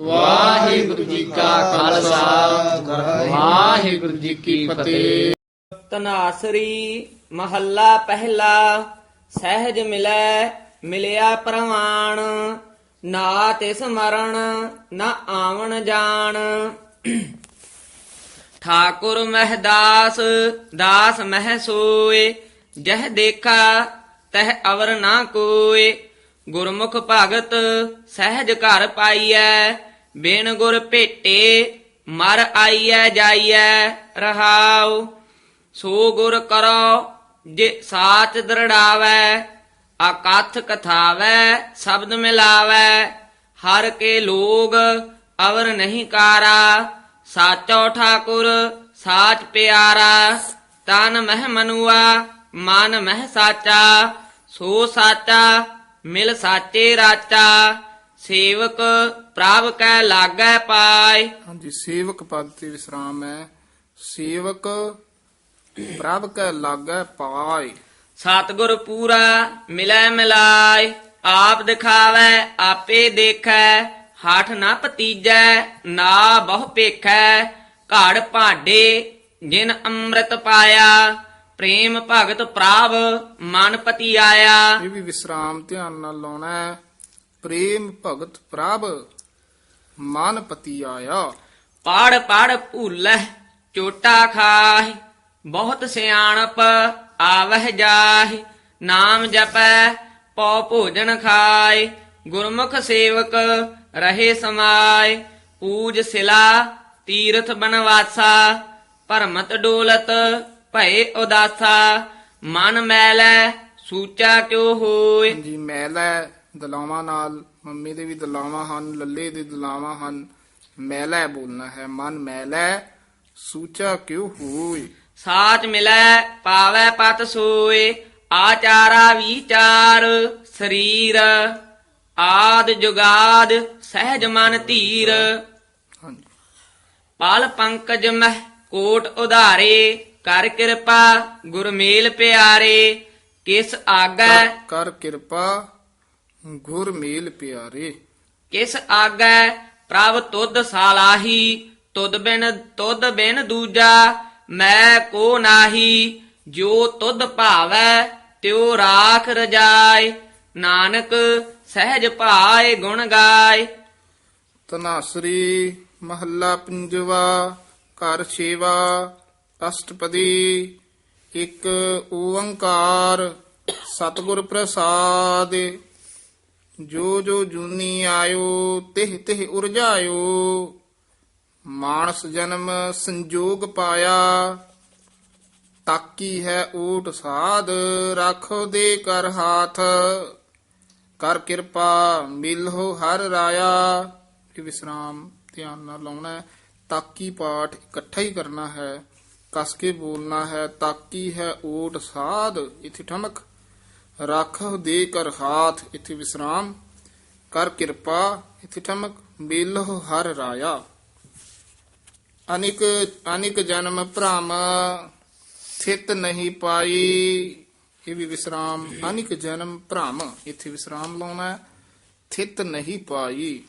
ਵਾਹਿਗੁਰੂ ਜੀ ਕਾ ਖਾਲਸਾ। ਵਾਹਿਗੁਰੂ ਜੀ ਕੀ ਫਤਿਹ। ਤਨਾਸਰੀ ਮਹੱਲਾ ਪਹਿਲਾ, ਸਹਿਜ ਮਿਲੈ, ਮਿਲਿਆ ਪ੍ਰਮਾਣ ਨਾ ਤਿਸ ਮਰਨ ਨਾ ਆਵਣ ਜਾਣ। ਠਾਕੁਰ ਮਹਦਾਸ, ਦਾਸ ਮਹਿ ਸੋਏ, ਜਹ ਦੇਖਾ, ਤਹ ਅਵਰ ਨਾ ਕੋਏ। ਗੁਰਮੁਖ ਭਗਤ ਸਹਿਜ ਘਰ ਪਾਈਐ, ਬਿਨ ਗੁਰ ਭੇਟੇ ਮਰ ਆਈਐ, ਜਾਈਐ ਰਹਾਉ। ਸੋ ਗੁਰ ਕਰੋ ਜੇ ਸਾਚ ਦਰੜਾਵੈ, ਆਕਥ ਕਥਾਵੈ, ਸ਼ਬਦ ਮਿਲਾਵੈ। ਹਰ ਕੇ ਲੋਗ ਅਵਰ ਨਹੀਂ ਕਾਰਾ, ਸਾਚੋ ਠਾਕੁਰ ਸਾਚ ਪਿਆਰਾ। ਤਨ ਮਹਿ ਮਨੁਆ, ਮਨ ਮਹਿ ਸਾਚਾ, ਸੋ ਸਾਚਾ ਮਿਲ ਸਾਚੇ ਰਾਚਾ ਸੇਵਕ ਪ੍ਰਭ ਕੈ ਲਾਗੈ ਪਾਏ। ਹਾਂਜੀ ਸੇਵਕ ਪਦ ਤੇ ਵਿਸਰਾਮ ਹੈ। ਸੇਵਕ ਪ੍ਰਭ ਕੈ ਲਾਗੈ ਪਾਏ। ਸਤਿਗੁਰ ਪੂਰਾ ਮਿਲੈ ਮਿਲਾਇ ਆਪ ਦਿਖਾਵੈ ਆਪੇ ਦੇਖੈ ਹਠ ਨਾ ਭਤੀਜੈ ਨਾ ਬਹੁ ਪੇਖੈ ਘੜ ਭਾਡੇ ਜਿਨ ਅੰਮ੍ਰਿਤ ਪਾਇਆ। ਪ੍ਰੇਮ ਭਗਤ ਪ੍ਰਾਪ ਮਨ ਪਤੀ ਆਇਆ। ਇਹ ਵੀ ਵਿਸਰਾਮ ਧਿਆਨ ਨਾਲ ਲਾਉਣਾ ਹੈ। ਪ੍ਰੇਮ ਭਗਤ ਪ੍ਰਭ ਮਨ ਪਤੀ ਆਇਆ। ਪੜ ਪੜ ਭੂਲੈ ਚੋਟਾ ਖਾਹਿ ਬਹੁਤ ਸਿਆਣਪ ਆਵਹਿ ਜਾਹਿ। ਨਾਮ ਜਪੈ ਪਉ ਭੋਜਨ ਖਾਇ ਗੁਰਮੁਖ ਸੇਵਕ ਰਹੇ ਸਮਾਏ ਪੂਜ ਸਿਲਾ ਤੀਰਥ ਬਨਵਾਸਾ ਭਰਮਤ ਡੋਲਤ ਭਏ ਉਦਾਸਾ ਮਨ ਮੈਲੈ ਸੂਚਾ ਕਿਉ ਹੋਏ? ਜੀ ਮੈਲਾ ਦਲਾਵਾਂ ਨਾਲ ਮੰਮੀ ਦੇ ਵੀ ਦਲਾਵਾਂ ਹਨ ਲੱਲੇ ਦੇ ਦਲਾਵਾਂ ਹਨ। ਮੈਲਾ ਬੋਲਣਾ ਹੈ ਮਨ ਮੈਲਾ ਸੂਚਾ ਕਿਉ ਹੋਈ ਸਾਚ ਮਿਲੈ ਪਾਵੈ ਪਤ ਸੋਏ ਆਚਾਰਾ ਵਿਚਾਰ ਸਰੀਰ ਆਦ ਜੁਗਾਦ ਸਹਿਜ ਮਨ ਧੀਰ। ਹਾਂਜੀ। ਪਾਲ ਪੰਕਜ ਮਹਿ ਕੋਟ ਉਧਾਰੇ ਕਰ ਕਿਰਪਾ ਗੁਰ ਮੇਲ ਪਿਆਰੇ ਕਿਸ ਆਗੈ? ਕਰ- ਕਰ ਕਿਰਪਾ ਗੁਰ ਮੇਲ ਪਿਆਰੇ। ਕਿਸ ਆਗੈ? ਪ੍ਰਭ ਤੁਧ ਸਾਲਾਹੀ ਤੁਧ ਬਿਨ ਤੁਧ ਬਿਨ ਦੂਜਾ ਮੈਂ ਕੋ ਨਾਹੀ ਜੋ ਤੁਧ ਭਾਵੈ ਤਿਉ ਰਾਖ ਰਜਾਏ। ਨਾਨਕ ਸਹਿਜ ਭਾਏ ਗੁਣ ਗਾਏ। ਤਨਾਸਰੀ ਮਹੱਲਾ ਪੰਜਵਾ ਘਰ ਛੇਵਾ ਅਸ਼ਟਪਦੀ, ਇੱਕ ਓੰਕਾਰ, ਸਤਿਗੁਰ ਪ੍ਰਸਾਦ, ਜੋ ਜੋ ਜੂਨੀ ਆਇਓ, ਤਿਹ ਤਿਹ ਉਰਜਾਇਓ, ਮਾਨਸ ਜਨਮ ਸੰਜੋਗ ਪਾਇਆ, ਤਾਕੀ ਹੈ ਊਟ ਸਾਧ, ਰੱਖੋ ਦੇ ਕਰ ਹਾਥ, ਕਰ ਕਿਰਪਾ ਮਿਲੋ ਹਰ ਰਾਇਆ। ਕਿ ਵਿਸਰਾਮ ਧਿਆਨ ਨਾਲ ਲਾਉਣਾ ਤਾਕੀ ਪਾਠ ਇਕੱਠਾ ਹੀ ਕਰਨਾ ਹੈ। ਕਸ ਕੇ ਬੋਲਣਾ ਹੈ ਤਾਕੀ ਹੈ ਓਟ ਸਾਧ? ਇਥੇ ਠਮਕ। ਰੱਖੋ ਦੇ ਕਰ ਹਾਥ, ਇਥੇ ਵਿਸਰਾਮ। ਕਰ ਕਿਰਪਾ, ਇਥੇ ਠਮਕ। ਮਿਲੋ ਹਰ ਰਾਇਆ। ਅਨਿਕ ਅਨਿਕ ਜਨਮ ਭ੍ਰਮ, ਥਿਤ ਨਹੀਂ ਪਾਈ। ਇਹ ਵੀ ਵਿਸਰਾਮ। ਅਨਿਕ ਜਨਮ ਭ੍ਰਮ, ਇੱਥੇ ਵਿਸਰਾਮ ਲਾਉਣਾ ਹੈ। ਥਿਤ ਨਹੀਂ ਪਾਈ।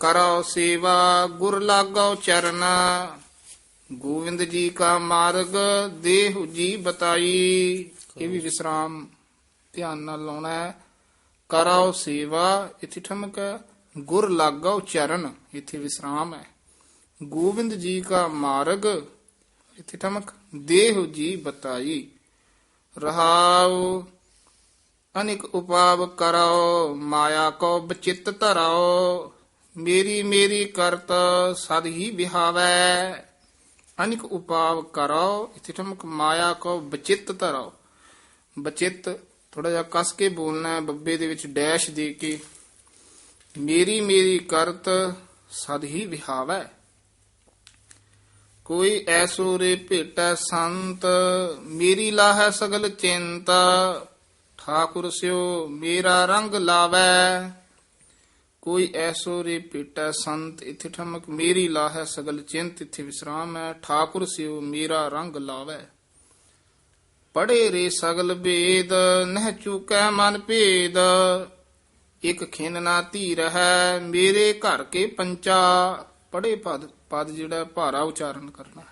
ਕਰੋ ਸੇਵਾ, ਗੁਰ ਲਾਗੋ ਚਰਨਾ। ਗੋਵਿੰਦ ਜੀ ਕਾ ਮਾਰਗ, ਦੇਹੁ ਜੀ ਬਤਾਈ। ਇਹ ਵੀ ਵਿਸਰਾਮ ਧਿਆਨ ਨਾਲ ਲਾਉਣਾ ਹੈ। ਕਰੋ ਸੇਵਾ, ਇੱਥੇ ਠਮਕ ਗੁਰ ਲਾਗੋ ਚਰਨ, ਇੱਥੇ ਵਿਸਰਾਮ ਹੈ। ਗੋਵਿੰਦ ਜੀ ਕਾ ਮਾਰਗ, ਇੱਥੇ ਠਮਕ, ਦੇਹੁ ਜੀ ਬਤਾਈ। ਰਹਾਉ ਅਨਿਕ ਉਪਾਵ ਕਰੋ ਮਾਇਆ ਕੋ ਬਚਿਤ ਧਰਾਓ। ਮੇਰੀ ਮੇਰੀ ਕਰਤ ਸਦ ਹੀ ਵਿਹਾਵੈ। ਅਨਿਕ ਉਪਾਵ ਕਰਾਓ ਇੱਥੇ ਠਮਕ ਮਾਇਆ ਕੋ ਬਚਿਤ ਧਰਾਓ ਬਚਿਤ ਥੋੜਾ ਜਿਹਾ ਕਸ ਕੇ ਬੋਲਣਾ ਹੈ ਬੱਬੇ ਦੇ ਵਿੱਚ ਡੈਸ਼ ਦੇ ਕੇ ਮੇਰੀ ਮੇਰੀ ਕਰਤ ਸਦ ਹੀ ਵਿਹਾਵੈ ਕੋਈ ਐਸੋ ਰੇ ਭੇਟੈ ਸੰਤ ਮੇਰੀ ਲਾਹੈ ਸਗਲ ਚਿੰਤਾ ਠਾਕੁਰ ਸਿਓ ਮੇਰਾ ਰੰਗ ਲਾਵੈ ਕੋਈ ਐਸੋ ਰੇ ਭੇਟੈ ਸੰਤ ਇਥੇ ਠਮਕ ਮੇਰੀ ਲਾਹੈ ਸਗਲ ਚਿੰਤ ਇਥੇ ਵਿਸਰਾਮ ਹੈ ਠਾਕੁਰ ਸਿਉ ਮੇਰਾ ਰੰਗ ਲਾਵੈ। ਪੜੇ ਰੇ ਸਗਲ ਭੇਦ, ਨਹਿ ਚੁਕੈ ਮਨ ਭੇਦ। ਇਕ ਖਿਨ ਨਾ ਧੀ ਰਹਿ ਮੇਰੇ ਘਰ ਕੇ ਪੰਚਾ। ਪੜੇ ਪਦ ਪਦ ਜਿਹੜਾ ਭਾਰਾ ਉਚਾਰਨ ਕਰਨਾ।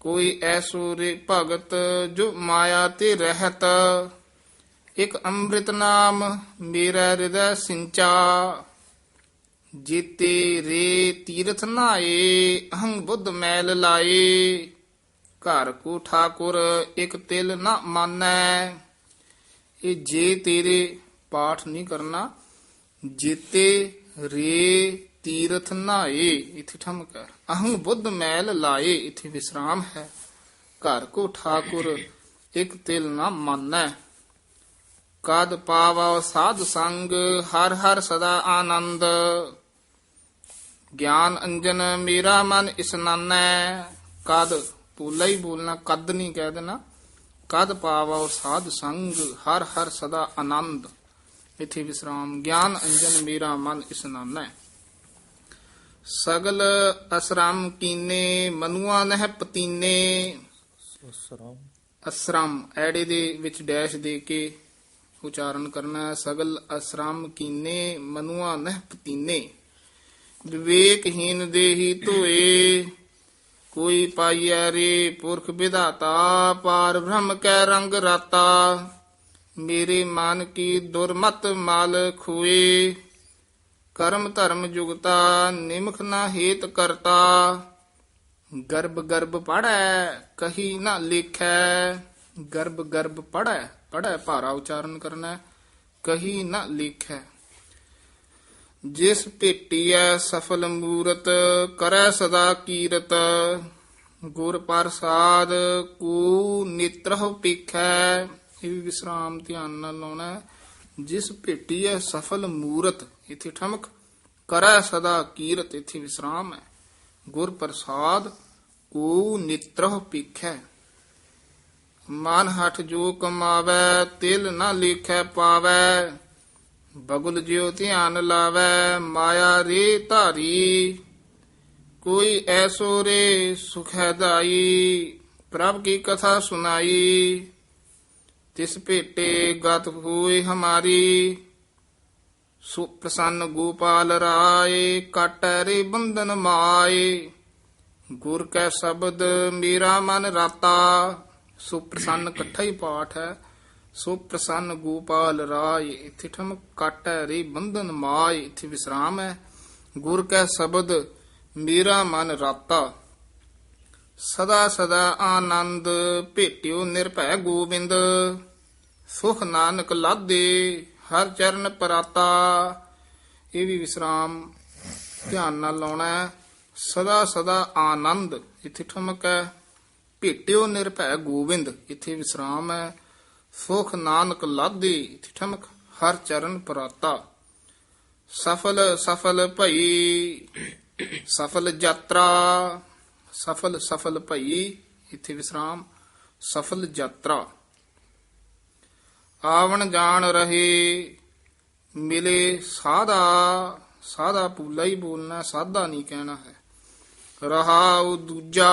ਕੋਈ ਐਸੋ ਰੇ ਭਗਤ, ਜੋ ਮਾਇਆ ਤੇ ਰਹਿਤ। ਇਕ ਅੰਮ੍ਰਿਤ ਨਾਮ ਮੇਰਾ ਹਿਰਦੈ ਸਿੰਚਾ, ਜੀਤੇ ਰੇ ਤੀਰਥ ਨਾਏ, ਅਹੰ ਬੁੱਧ ਮੈਲ ਲਾਏ। ਘਰ ਕੋ ਠਾਕੁਰ ਇਕ ਤਿਲ ਨਾ ਮਾਨੈ। ਇਹ ਜੇ ਤੇਰੇ ਪਾਠ ਨਹੀਂ ਕਰਨਾ, ਜੀਤੇ ਰੇ ਤੀਰਥ ਨਾਏ। ਇਥੇ ਠਮਕ ਹੈ। ਅਹੰ ਬੁੱਧ ਮੈਲ ਲਾਏ, ਇਥੇ ਵਿਸਰਾਮ ਹੈ। ਘਰ ਕੋ ਠਾਕੁਰ ਇਕ ਤਿਲ ਨਾ ਮਾਨੈ। ਕਦ ਪਾਵੋ ਸਾਧ ਸੰਗ ਹਰ ਹਰ ਸਦਾ ਆਨੰਦ। ਗਿਆਨ ਅੰਜਨ ਮੇਰਾ ਮਨ ਇਸਨਾਨੈ ਕਦ ਪੂਲਾ ਹੀ ਬੋਲਣਾ ਕਦ ਨਹੀਂ ਕਹਿ ਦੇਣਾ। ਕਦ ਪਾਵੋ ਸਾਧ ਸੰਗ ਹਰ ਹਰ ਸਦਾ ਆਨੰਦ। ਇਥੇ ਵਿਸਰਾਮ ਗਿਆਨ ਅੰਜਨ ਮੇਰਾ ਮਨ ਇਸਨਾਨੈ ਸਗਲ ਅਸਰਮ ਕੀਨੇ ਮਨੁਆ ਨਹਿ ਪਤੀਨੇ। ਅਸਰਮ ਐੜੇ ਦੇ ਵਿੱਚ ਡੈਸ਼ ਦੇ ਕੇ ਉਚਾਰਨ ਕਰਨਾ ਸਗਲ ਅਸਰਮ ਕੀਨੇ, ਮਨੁਆ ਨਹਿ ਪਤੀਨੇ। ਵਿਵੇਕਹੀਨ ਦੇਹੀ ਧੋਏ, ਕੋਈ ਪਾਈਐ ਰੇ ਪੁਰਖ ਵਿਧਾਤਾ, ਪਾਰ ਬ੍ਰਹਮ ਕੈ ਰੰਗ ਰਾਤਾ। ਮੇਰੇ ਮਨ ਕੀ ਦੁਰਮਤ ਮਾਲ ਖੋਏ, ਕਰਮ ਧਰਮ ਜੁਗਤਾ ਨਿਮਖ ਨਾ ਹੇਤ ਕਰਤਾ। ਗਰਭ ਗਰਭ ਪੜੈ ਕਹੀ ਨਾ ਲਿਖੈ ਗਰਭ ਗਰਭ ਪੜੈ ਪੜੈ ਭਾਰਾ ਉਚਾਰਨ ਕਰਨਾ, ਕਹੀ ਨਾ ਲਿਖੈ। ਜਿਸ ਭੇਟੀਐ ਸਫਲ ਮੂਰਤ, ਕਰੈ ਸਦਾ ਕੀਰਤ। ਗੁਰ ਪ੍ਰਸਾਦ ਕੂ ਨਿਤਰਹ ਪੀਖੈ ਇਹ ਵੀ ਵਿਸਰਾਮ ਧਿਆਨ ਨਾਲ ਲਾਉਣਾ ਹੈ। ਜਿਸ ਭੇਟੀਐ ਸਫਲ ਮੂਰਤ, ਇਥੇ ਠਮਕ, ਕਰੈ ਸਦਾ ਕੀਰਤ, ਇਥੇ ਵਿਸਰਾਮ ਹੈ। ਗੁਰ ਪ੍ਰਸਾਦ ਕੂ ਨਿਤਰਹ ਪੀਖੈ ਮਨ ਹਠ ਜੋ ਕਮਾਵੈ, ਤਿਲ ਨਾ ਲਿਖੈ ਪਾਵੈ। ਬਗੁਲ ਜਿਉ ਧਿਆਨ ਲਾਵੈ, ਮਾਇਆ ਰੇ ਧਾਰੀ। ਕੋਈ ਐਸੋ ਰੇ ਸੁਖੈਦਾਈ ਪ੍ਰਭ ਕੀ ਕਥਾ ਸੁਨਾਈ। ਤਿਸ ਭੇਟੇ ਗਤ ਹੋਏ ਹਮਾਰੀ। ਸੋ ਗੋਪਾਲ ਰਾਏ, ਕਟ ਰੇ ਬੰਧਨ ਮਾਏ। ਗੁਰ ਕੈ ਸ਼ਬਦ ਮੇਰਾ ਮਨ ਰਾਤਾ। ਸੋ ਪ੍ਰਸੰਨ ਇਕੱਠਾ ਹੀ ਪਾਠ ਹੈ। ਸੋ ਪ੍ਰਸੰਨ ਗੋਪਾਲ ਰਾਏ, ਇਥੇ ਠਮ ਕਾਟੈ ਰੇ ਬੰਧਨ ਮਾਏ, ਇੱਥੇ ਵਿਸਰਾਮ ਹੈ। ਗੁਰ ਕੈ ਸ਼ਬਦ, ਮੇਰਾ ਮਨ ਰਾਤਾ। ਸਦਾ ਸਦਾ ਆਨੰਦ ਭੇਟਿਓ ਨਿਰਭੈ ਗੋਬਿੰਦ। ਸੁਖ ਨਾਨਕ ਲਾਦੇ, ਹਰ ਚਰਨ ਪਰਾਤਾ। ਇਹ ਵੀ ਵਿਸਰਾਮ ਧਿਆਨ ਨਾਲ ਲਾਉਣਾ ਹੈ। ਸਦਾ ਸਦਾ ਆਨੰਦ, ਇਥੇ ਠਮਕ ਹੈ। ਭੇਟਿਓ ਨਿਰਭੈ ਗੋਬਿੰਦ ਇੱਥੇ ਵਿਸਰਾਮ ਹੈ। ਸੁਖ ਨਾਨਕ ਲਾਦੇ ਇੱਥੇ ਠਮਕ, ਹਰ ਚਰਨ ਪਰਾਤਾ। ਸਫਲ ਸਫਲ ਭਈ, ਸਫਲ ਯਾਤਰਾ। ਸਫਲ ਸਫਲ ਭਈ, ਇੱਥੇ ਵਿਸਰਾਮ, ਸਫਲ ਯਾਤਰਾ। ਆਵਣ ਜਾਣ ਰਹੇ, ਮਿਲੇ ਸਾਦਾ ਸਾਦਾ ਪੂਲਾ ਹੀ ਬੋਲਣਾ ਸਾਦਾ ਨਹੀਂ ਕਹਿਣਾ ਹੈ। ਰਹਾਉ ਦੂਜਾ